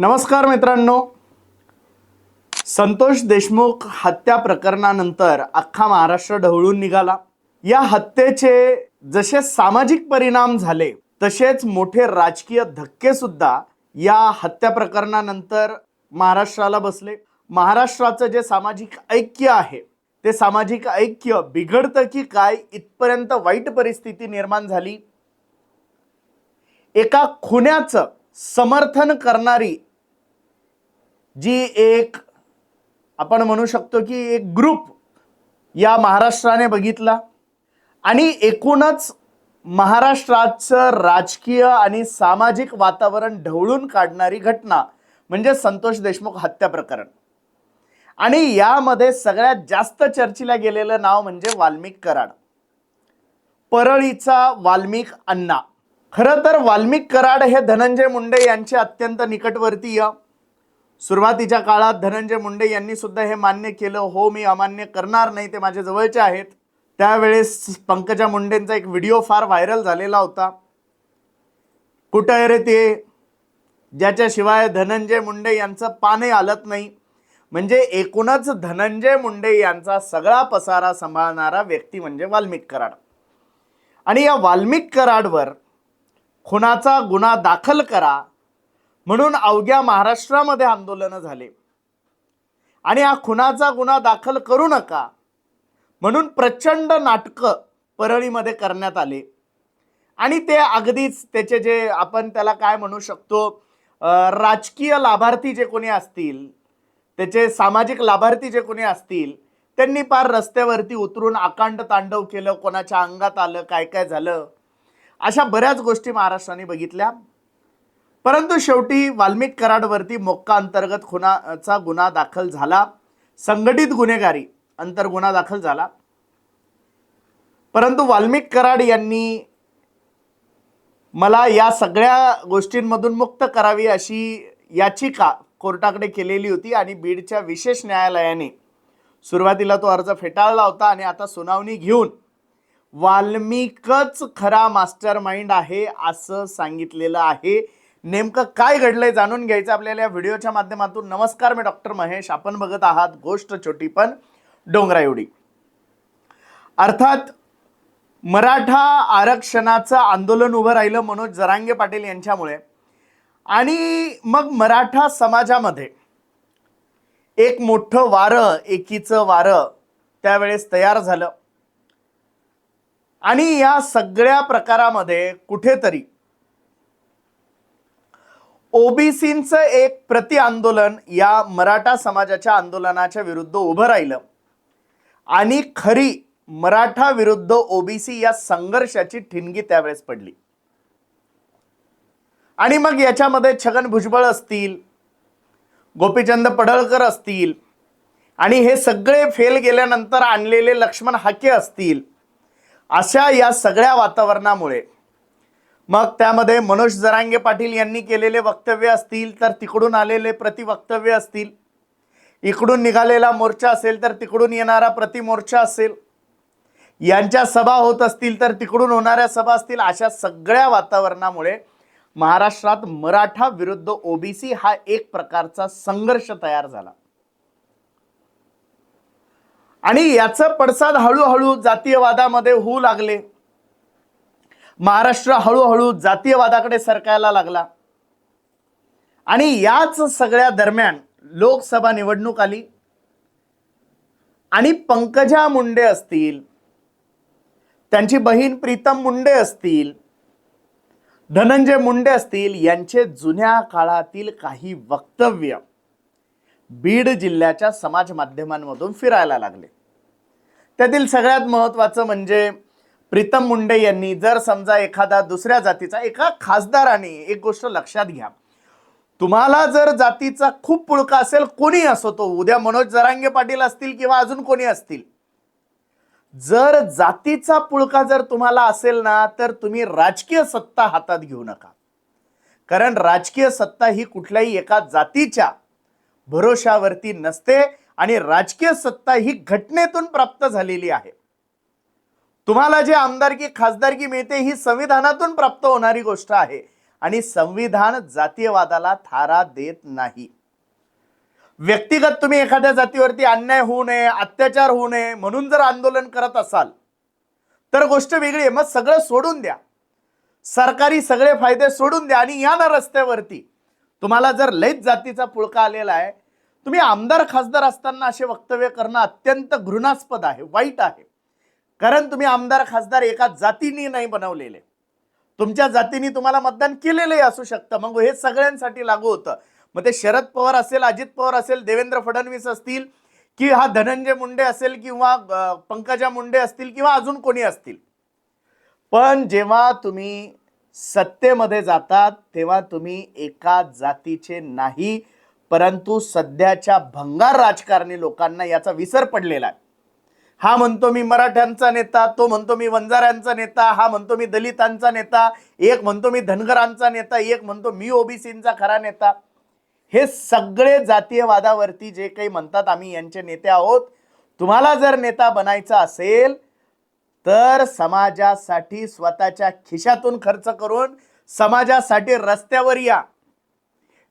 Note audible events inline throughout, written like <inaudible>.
नमस्कार मित्रांनो. संतोष देशमुख हत्या प्रकरणानंतर अख्खा महाराष्ट्र ढवळून निघाला. या हत्येचे जसे सामाजिक परिणाम झाले तसेच मोठे राजकीय धक्के सुद्धा या हत्या प्रकरणानंतर महाराष्ट्राला बसले. महाराष्ट्राचं जे सामाजिक ऐक्य आहे ते सामाजिक ऐक्य बिघडतं की काय इथपर्यंत वाईट परिस्थिती निर्माण झाली. एका खुन्याचं समर्थन करणारी जी एक आपण म्हणू शकतो की एक ग्रुप या महाराष्ट्राने बघितला. आणि एकूणच महाराष्ट्राचं राजकीय आणि सामाजिक वातावरण ढवळून काढणारी घटना म्हणजे संतोष देशमुख हत्या प्रकरण. आणि यामध्ये सगळ्यात जास्त चर्चेला गेलेलं नाव म्हणजे वाल्मिक कराड. परळीचा वाल्मिक अण्णा. खरं तर वाल्मिक कराड हे धनंजय मुंडे यांचे अत्यंत निकटवर्तीय सुरुवातीच्या काळात धनंजय मुंडे यांनी सुद्धा हे मान्य केलं हो मी अमान्य करणार नाही ते माझ्या जवळचे आहेत. त्यावेळेस पंकजा मुंडेंचा एक व्हिडिओ फार व्हायरल झालेला होता. कुठं आहे रे ते? ज्याच्याशिवाय धनंजय मुंडे यांचं पानही आलत नाही. म्हणजे एकूणच धनंजय मुंडे यांचा सगळा पसारा सांभाळणारा व्यक्ती म्हणजे वाल्मिक कराड. आणि या वाल्मिक कराडवर खुनाचा गुन्हा दाखल करा म्हणून अवघ्या महाराष्ट्रामध्ये आंदोलनं झाले. आणि हा खुनाचा गुन्हा दाखल करू नका म्हणून प्रचंड नाटकं परळीमध्ये करण्यात आले. आणि ते अगदीच त्याचे जे आपण त्याला काय म्हणू शकतो राजकीय लाभार्थी जे कोणी असतील त्याचे सामाजिक लाभार्थी जे कोणी असतील त्यांनी पार रस्त्यावरती उतरून अकांड तांडव केलं कोणाच्या अंगात आलं काय काय झालं अशा बऱ्याच गोष्टी महाराष्ट्राने बघितल्या. परंतु शेवटी वाल्मिक कराडवरती मोक्का अंतर्गत खुनाचा गुन्हा दाखल झाला. संघटित गुन्हेगारी अंतर गुन्हा दाखल झाला. परंतु वाल्मिक कराड यांनी मला या सगळ्या गोष्टींमधून मुक्त करावी अशी याचिका कोर्टाकडे केलेली होती आणि बीडच्या विशेष न्यायालयाने सुरुवातीला तो अर्ज फेटाळला होता आणि आता सुनावणी घेऊन वाल्मिकच खरा मास्टर माइंड आहे असं सांगितलेलं आहे. नेमकं काय घडलंय जाणून घ्यायचं आपल्याला या व्हिडिओच्या माध्यमातून. नमस्कार मी डॉक्टर महेश. आपण बघत आहात गोष्ट छोटी पण डोंगरा एवढी. अर्थात मराठा आरक्षणाचं आंदोलन उभं राहिलं मनोज जरांगे पाटील यांच्यामुळे. आणि मग मराठा समाजामध्ये एक मोठं वारं एकीचं वारं त्यावेळेस तयार झालं. आणि या सगळ्या प्रकारामध्ये कुठेतरी ओबीसींचं एक प्रति आंदोलन या मराठा समाजाच्या आंदोलनाच्या विरुद्ध उभं राहिलं. आणि खरी मराठा विरुद्ध ओबीसी या संघर्षाची ठिणगी त्यावेळेस पडली. आणि मग याच्यामध्ये छगन भुजबळ असतील गोपीचंद पडळकर असतील आणि हे सगळे फेल गेल्यानंतर आणलेले लक्ष्मण हाके असतील अशा या सगळ्या वातावरणामुळे मग त्यामध्ये मनोज जरांगे पाटील यांनी केलेले वक्तव्य असतील तर तिकडून आलेले प्रतिवक्तव्य असतील. इकडून निघालेला मोर्चा असेल तर तिकडून येणारा प्रतिमोर्चा असेल. यांच्या सभा होत असतील तर तिकडून होणाऱ्या सभा असतील. अशा सगळ्या वातावरणामुळे महाराष्ट्रात मराठा विरुद्ध ओबीसी हा एक प्रकारचा संघर्ष तयार झाला. आणि याचं पडसाद हळूहळू जातीयवादामध्ये होऊ लागले. महाराष्ट्र हळूहळू जातीयवादाकडे सरकायला लागला. आणि याच सगळ्या दरम्यान लोकसभा निवडणूक आली. आणि पंकजा मुंडे असतील त्यांची बहीण प्रीतम मुंडे असतील धनंजय मुंडे असतील यांचे जुन्या काळातील काही वक्तव्य बीड जिल्ह्याच्या समाज माध्यमांमधून फिरायला लागले. त्यातील सगळ्यात महत्त्वाचं म्हणजे प्रीतम मुंडे यांनी जर समजा एखादा दुसऱ्या जातीचा एका खासदाराने एक गोष्ट लक्षात घ्या. तुम्हाला जर जातीचा खूप पुळका असेल कोणी असो तो उद्या मनोज जरांगे पाटील असतील किंवा अजून कोणी असतील. जर जातीचा पुळका जर तुम्हाला असेल ना तर तुम्ही राजकीय सत्ता हातात घेऊ नका. कारण राजकीय सत्ता ही कुठल्याही एका जातीच्या भरोशावरती नसते आणि राजकीय सत्ता ही घटनेतून प्राप्त झालेली आहे. तुम्हाला जे आमदारकी खासदारकी मिळते ही संविधानातून प्राप्त होणारी गोष्ट आहे. आणि संविधान जातीयवादाला थारा देत नाही. व्यक्तिगत तुम्ही एखाद्या जातीवरती अन्याय होऊ नये अत्याचार होऊ नये म्हणून जर आंदोलन करत असाल तर गोष्ट वेगळी आहे. मग सगळं सोडून द्या. सरकारी सगळे फायदे सोडून द्या. आणि या ना रस्त्यावरती तुम्हाला जर लयच जातीचा पुळका आलेला आहे तुम्ही आमदार खासदार असताना असे वक्तव्य करणं अत्यंत घृणास्पद आहे वाईट आहे. कारण तुम्ही आमदार खासदार एका जातीने नाही बनवलेले. तुमच्या जातीने तुम्हाला मतदान केलेलंही असू शकतं. मग हे सगळ्यांसाठी लागू होतं. मग ते शरद पवार असेल अजित पवार असेल देवेंद्र फडणवीस असतील की हा धनंजय मुंडे असेल किंवा पंकजा मुंडे असतील किंवा अजून कोणी असतील. पण जेव्हा तुम्ही सत्तेमध्ये जातात तेव्हा तुम्ही एका जातीचे नाही परंतु सध्याच्या भंगार राजकारणी लोकांना याचा विसर पडलेला आहे. हा म्हणतो मी मराठ्यांचा नेता तो म्हणतो मी वंजाऱ्यांचा नेता हा म्हणतो मी दलितांचा नेता एक म्हणतो मी धनगरांचा नेता एक म्हणतो मी ओबीसींचा खरा नेता. हे सगळे जातीयवादावरती जे काही म्हणतात आम्ही यांचे नेते आहोत. तुम्हाला जर नेता बनायचा असेल तर समाजासाठी स्वतःच्या खिशातून खर्च करून समाजासाठी रस्त्यावर या.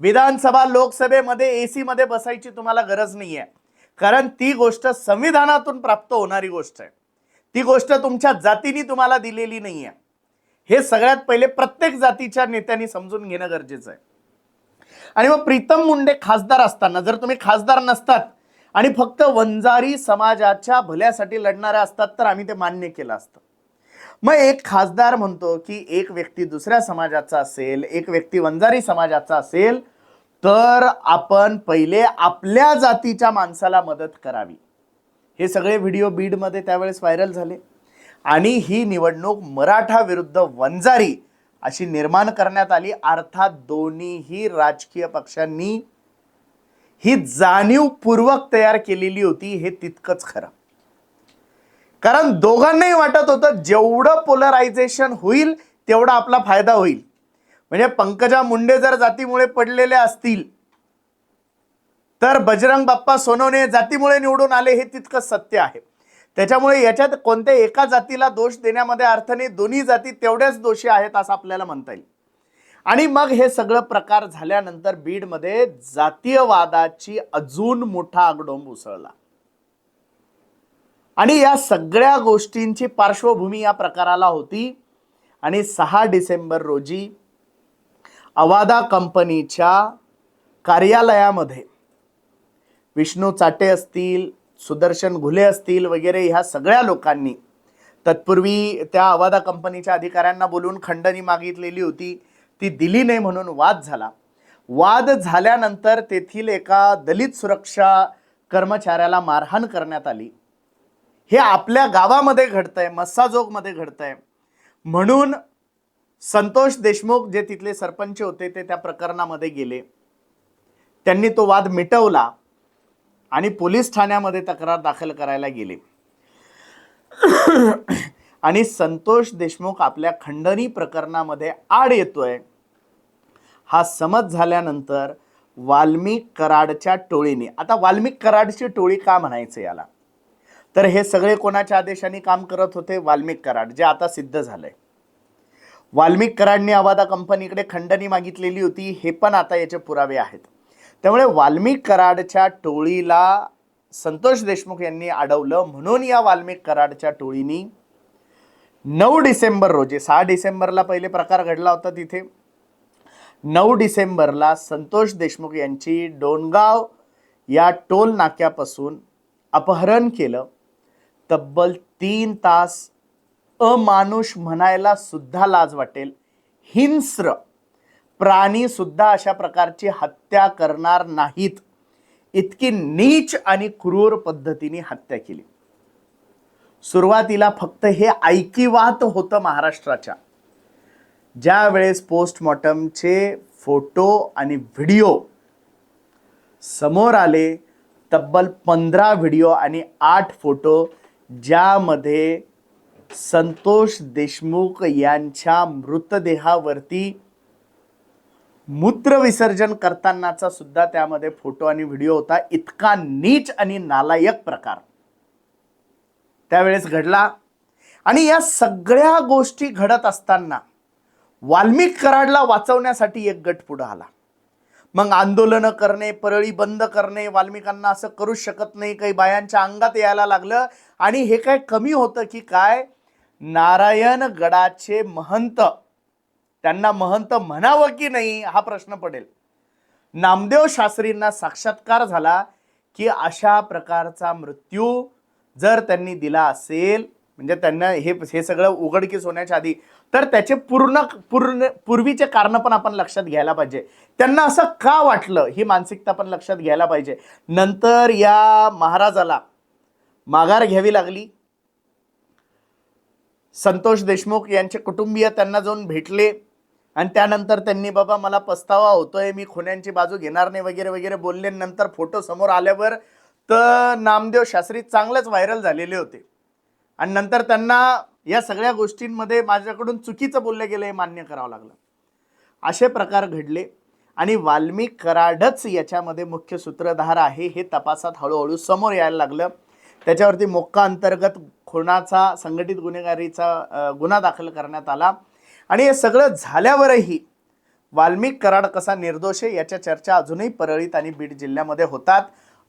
विधानसभा लोकसभेमध्ये एसीमध्ये बसायची तुम्हाला गरज नाही आहे कारण ती गोष्ट संविधानातून प्राप्त होणारी गोष्ट आहे. ती गोष्ट तुमच्या जातीने तुम्हाला दिलेली नाही आहे हे सगळ्यात पहिले प्रत्येक जातीच्या नेत्यांनी समजून घेणं गरजेचं आहे. आणि मग प्रीतम मुंडे खासदार असताना जर तुम्ही खासदार नसतात आणि फक्त वंजारी समाजाच्या भल्यासाठी लढणारे असतात तर आम्ही ते मान्य केलं असतं. मग एक खासदार म्हणतो की एक व्यक्ती दुसऱ्या समाजाचा असेल एक व्यक्ती वंजारी समाजाचा असेल तर आपण पहिले आपल्या जातीच्या माणसाला मदत करावी. हे सगळे व्हिडिओ बीडमध्ये त्यावेळेस व्हायरल झाले. आणि ही निवडणूक मराठा विरुद्ध वंजारी अशी निर्माण करण्यात आली. अर्थात दोन्हीही राजकीय पक्षांनी ही जाणीवपूर्वक तयार केलेली होती. हे तितकंच खरं. कारण दोघांनाही वाटत होतं जेवढं पोलरायझेशन होईल तेवढा आपला फायदा होईल. म्हणजे पंकजा मुंडे जर जातीमुळे पडलेले असतील तर बजरंग बाप्पा सोनवणे जातीमुळे निवडून आले हे तितकं सत्य आहे. त्याच्यामुळे याच्यात कोणत्या एका जातीला दोष देण्यामध्ये अर्थ नाही दोन्ही जाती तेवढ्याच दोषी आहेत असं आपल्याला म्हणता येईल. आणि मग हे सगळं प्रकार झाल्यानंतर बीडमध्ये जातीयवादाची अजून मोठा आगडोंब उसळला. आणि या सगळ्या गोष्टींची पार्श्वभूमी या प्रकाराला होती. आणि सहा डिसेंबर रोजी अवादा कंपनीच्या कार्यालयामध्ये विष्णू चाटे असतील सुदर्शन घुले असतील वगैरे ह्या सगळ्या लोकांनी तत्पूर्वी त्या अवादा कंपनीच्या अधिकाऱ्यांना बोलून खंडणी मागितलेली होती. ती दिली नाही म्हणून वाद झाला. वाद झाल्यानंतर तेथील एका दलित सुरक्षा कर्मचाऱ्याला मारहाण करण्यात आली. हे आपल्या गावामध्ये घडतंय मस्साजोगमध्ये घडतंय. म्हणून संतोष देशमुख जे तिथले सरपंच होते ते त्या प्रकरणामध्ये गेले. त्यांनी तो वाद मिटवला आणि पोलीस ठाण्यामध्ये तक्रार दाखल करायला गेले. <coughs> आणि संतोष देशमुख आपल्या खंडणी प्रकरणामध्ये आड येतोय. हा समज झाल्यानंतर वाल्मिक कराडच्या टोळीने आता वाल्मिक कराडची टोळी का म्हणायचं याला? तर हे सगळे कोणाच्या आदेशाने काम करत होते? वाल्मिक कराड जे आता सिद्ध झालंय. वाल्मिक कराडने अवादा कंपनीकडे खंडणी मागितलेली होती हे पण आता याचे पुरावे आहेत. त्यामुळे वाल्मिक कराडच्या टोळीला संतोष देशमुख यांनी अडवलं. म्हणून या वाल्मिक कराडच्या टोळीनी नऊ डिसेंबर रोजी सहा डिसेंबरला पहिले प्रकार घडला होता तिथे. नऊ डिसेंबरला संतोष देशमुख यांची डोणगाव या टोल नाक्यापासून अपहरण केलं. तब्बल तीन तास अमानुष म्हणायला सुद्धा लाज वाटेल. हिंस्र. प्राणी सुद्धा अशा प्रकारची हत्या करणार नाहीत. इतकी नीच आणि क्रूर पद्धतीने हत्या केली. सुरुवातीला फक्त हे ऐकिवात होतं महाराष्ट्राच्या. ज्या वेळेस पोस्टमॉर्टमचे फोटो आणि व्हिडिओ समोर आले तब्बल पंधरा व्हिडिओ आणि आठ फोटो ज्यामध्ये संतोष देशमुख यांच्या मृतदेहावरती मूत्र विसर्जन करतानाचा सुद्धा त्यामध्ये फोटो आणि व्हिडिओ होता. इतका नीच आणि नालायक प्रकार. त्यावेळेस घडला. आणि या सगळ्या गोष्टी घडत असताना वाल्मिक कराडला वाचवण्यासाठी एक गट पुढे आला. मग आंदोलनं करणे परळी बंद करणे वाल्मिकांना असं करूच शकत नाही काही बायांच्या अंगात यायला लागलं. आणि हे काय कमी होतं की काय? नारायणगडाचे महंत. त्यांना महंत म्हणावं की नाही हा प्रश्न पडेल. नामदेव शास्त्रींना साक्षात्कार झाला की अशा प्रकारचा मृत्यू जर त्यांनी दिला असेल म्हणजे त्यांना हे हे सगळं उघडकीस होण्याच्या आधी तर त्याचे पूर्ण पूर्ण पूर्वीचे कारण पण आपण लक्षात घ्यायला पाहिजे. त्यांना असं का वाटलं? ही मानसिकता पण लक्षात घ्यायला पाहिजे. नंतर या महाराजाला माघार घ्यावी लागली. संतोष देशमुख यांचे कुटुंबीय त्यांना जाऊन भेटले. आणि त्यानंतर त्यांनी बाबा मला पस्तावा होतोय मी खुन्यांची बाजू घेणार नाही वगैरे वगैरे बोलले. नंतर फोटो समोर आल्यावर तर नामदेव शास्त्री चांगलेच व्हायरल झालेले होते. आणि नंतर त्यांना या सगळ्या गोष्टींमध्ये माझ्याकडून चुकीचं बोललं गेलं हे मान्य करावं लागलं. असे प्रकार घडले. आणि वाल्मिक कराडच याच्यामध्ये मुख्य सूत्रधार आहे हे तपासात हळूहळू समोर यायला लागलं. त्याच्यावरती मोक्का अंतर्गत खुनाचा संघटित गुन्हेगारीचा गुन्हा दाखल करण्यात आला. आणि हे सगळं झाल्यावरही वाल्मिक कराड कसा निर्दोष आहे याच्या चर्चा अजूनही परळीत आणि बीड जिल्ह्यामध्ये होतात.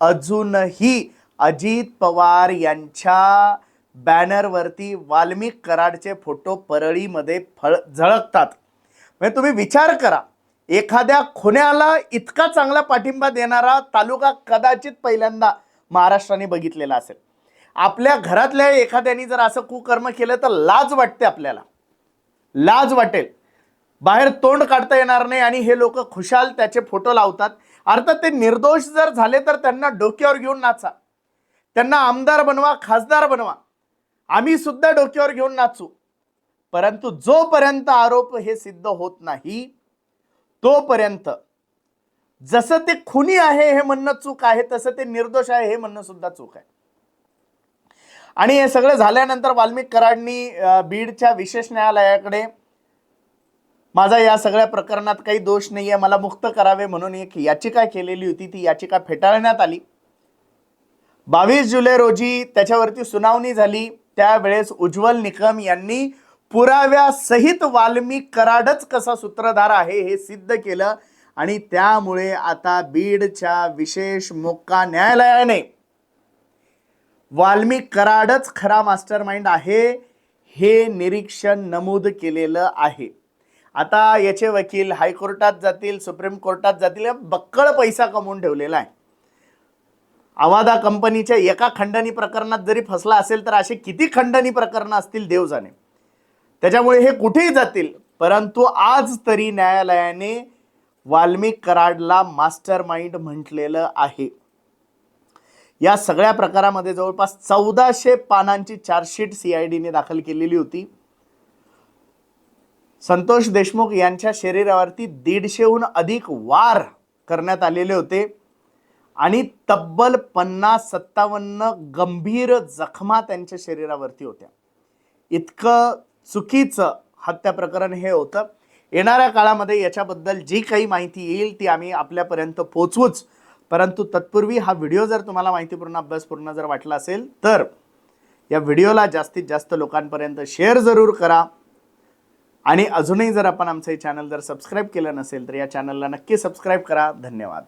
अजूनही अजित पवार यांच्या बॅनरवरती वाल्मिक कराडचे फोटो परळीमध्ये फळ झळकतात. म्हणजे तुम्ही विचार करा एखाद्या खुन्याला इतका चांगला पाठिंबा देणारा तालुका कदाचित पहिल्यांदा महाराष्ट्राने बघितलेला असेल. आपल्या घरातल्या एखाद्याने जर असं कुकर्म केलं तर लाज वाटते आपल्याला. लाज वाटेल. बाहेर तोंड काढता येणार नाही आणि हे लोक खुशाल त्याचे फोटो लावतात. अर्थात ते निर्दोष जर झाले तर त्यांना डोक्यावर घेऊन नाचा. त्यांना आमदार बनवा खासदार बनवा. आम्ही सुद्धा डोक्यावर घेऊन नाचू. परंतु जोपर्यंत आरोप हे सिद्ध होत नाही तोपर्यंत जसं ते खुनी आहे हे म्हणणं चूक आहे तसं ते निर्दोष आहे हे म्हणणं सुद्धा चूक आहे. आणि हे सगळं झाल्यानंतर वाल्मिक कराडनी बीडच्या विशेष न्यायालयाकडे माझा या सगळ्या प्रकरणात काही दोष नाही आहे मला मुक्त करावे म्हणून एक याचिका केलेली होती ती याचिका फेटाळण्यात आली. बावीस जुलै रोजी त्याच्यावरती सुनावणी झाली त्यावेळेस उज्ज्वल निकम यांनी पुराव्यासहित वाल्मिक कराडच कसा सूत्रधार आहे हे सिद्ध केलं आणि त्यामुळे आता बीडच्या विशेष मोक्का न्यायालयाने वाल्मिक कराडच खरा मास्टर माइंड आहे हे निरीक्षण नमूद केलेलं आहे. आता याचे वकील हायकोर्टात जातील सुप्रीम कोर्टात जातील बक्कळ पैसा कमवून ठेवलेला आहे. आवादा कंपनीच्या एका खंडणी प्रकरणात जरी फसला असेल तर असे किती खंडणी प्रकरणं असतील देव जाणे त्याच्यामुळे हे कुठेही जातील परंतु आज तरी न्यायालयाने वाल्मिक कराडला मास्टर माइंड म्हटलेलं आहे. या सगळ्या प्रकारामध्ये जवळपास चौदाशे पानांची चार्जशीट सीआयडीने दाखल केलेली होती. संतोष देशमुख यांच्या शरीरावरती दीडशेहून अधिक वार करण्यात आलेले होते आणि तब्बल पन्नास सत्तावन्न गंभीर जखमा त्यांच्या शरीरावरती होत्या. इतकं चुकीचं हत्या प्रकरण हे होतं. येणाऱ्या काळामध्ये याच्याबद्दल जी काही माहिती येईल ती आम्ही आपल्यापर्यंत पोचवूच परंतु तत्पूर्वी हा व्हिडिओ जर तुम्हाला माहितीपूर्ण अभ्यासपूर्ण जर वाटला असेल तर या व्हिडिओला जास्तीत जास्त लोकांपर्यंत शेअर जरूर करा. आणि अजूनही जर आपण आमचं हे चॅनल जर सबस्क्राईब केलं नसेल तर या चॅनलला नक्की सबस्क्राईब करा. धन्यवाद.